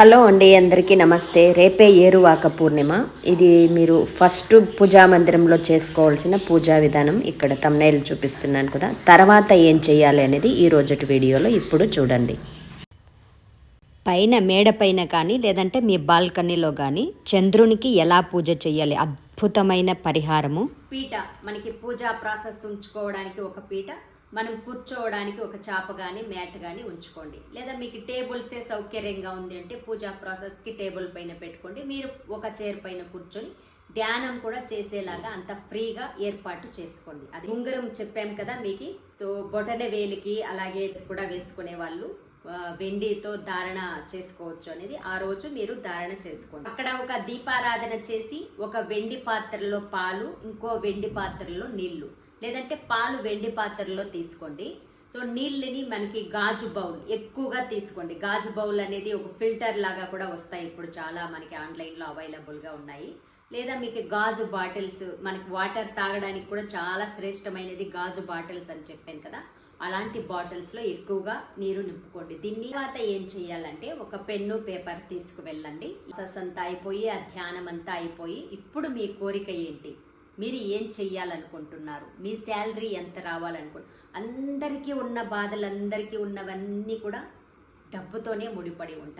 Hello అండి అందరికీ నమస్తే. రేపే ఏరువాక పూర్ణిమ. ఇది మీరు ఫస్ట్ పూజా మందిరంలో చేసుకోవాల్సిన పూజా విధానం ఇక్కడ తమ్నైల్ చూపిస్తున్నాను కదా. తర్వాత ఏం చేయాలి అనేది ఈ రోజుటి వీడియోలో ఇప్పుడు చూడండి. పైన మేడ పైన కానీ లేదంటే మీ బాల్కనీలో కానీ చంద్రునికి ఎలా పూజ చేయాలి? అద్భుతమైన పరిహారము. పీట. మనకి పూజా ప్రాసెస్ ఉంచుకోవడానికి ఒక పీట. మనం కూర్చోవడానికి ఒక చాప కానీ మ్యాట్ కానీ ఉంచుకోండి. లేదా మీకు టేబుల్సే సౌకర్యంగా ఉంది అంటే పూజా ప్రాసెస్కి టేబుల్ పైన పెట్టుకోండి. మీరు ఒక చైర్ పైన కూర్చొని ధ్యానం కూడా చేసేలాగా అంత ఫ్రీగా ఏర్పాటు చేసుకోండి. అది ఉంగరం చెప్పాం కదా మీకు? సో బొటన వేలికి అలాగే కూడా వేసుకునే వాళ్ళు వెండితో ధారణ చేసుకోవచ్చు అనేది ఆ రోజు మీరు ధారణ చేసుకోండి. అక్కడ ఒక దీపారాధన చేసి ఒక వెండి పాత్రలో పాలు ఇంకో వెండి పాత్రలో నీళ్ళు. లేదంటే పాలు వెండి పాత్రలో తీసుకోండి. సో నీళ్ళని మనకి గాజు బౌల్ ఎక్కువగా తీసుకోండి. గాజు బౌల్ అనేది ఒక ఫిల్టర్ లాగా కూడా వస్తాయి ఇప్పుడు చాలా మనకి ఆన్లైన్లో అవైలబుల్గా ఉన్నాయి. లేదా మీకు గాజు బాటిల్స్ మనకి వాటర్ తాగడానికి కూడా చాలా శ్రేష్టమైనది గాజు బాటిల్స్ అని చెప్పాను కదా. అలాంటి బాటిల్స్లో ఎక్కువగా నీరు నింపుకోండి. దీన్ని తర్వాత ఏం చేయాలంటే ఒక పెన్ను పేపర్ తీసుకువెళ్ళండి. సస్ అంతా అయిపోయి ఆ ధ్యానం అంతా అయిపోయి ఇప్పుడు మీ కోరిక ఏంటి? మీరు ఏం చెయ్యాలనుకుంటున్నారు? మీ శాలరీ ఎంత రావాలనుకో? అందరికీ ఉన్న బాధలు అందరికీ ఉన్నవన్నీ కూడా డబ్బుతోనే ముడిపడి ఉంటాయి.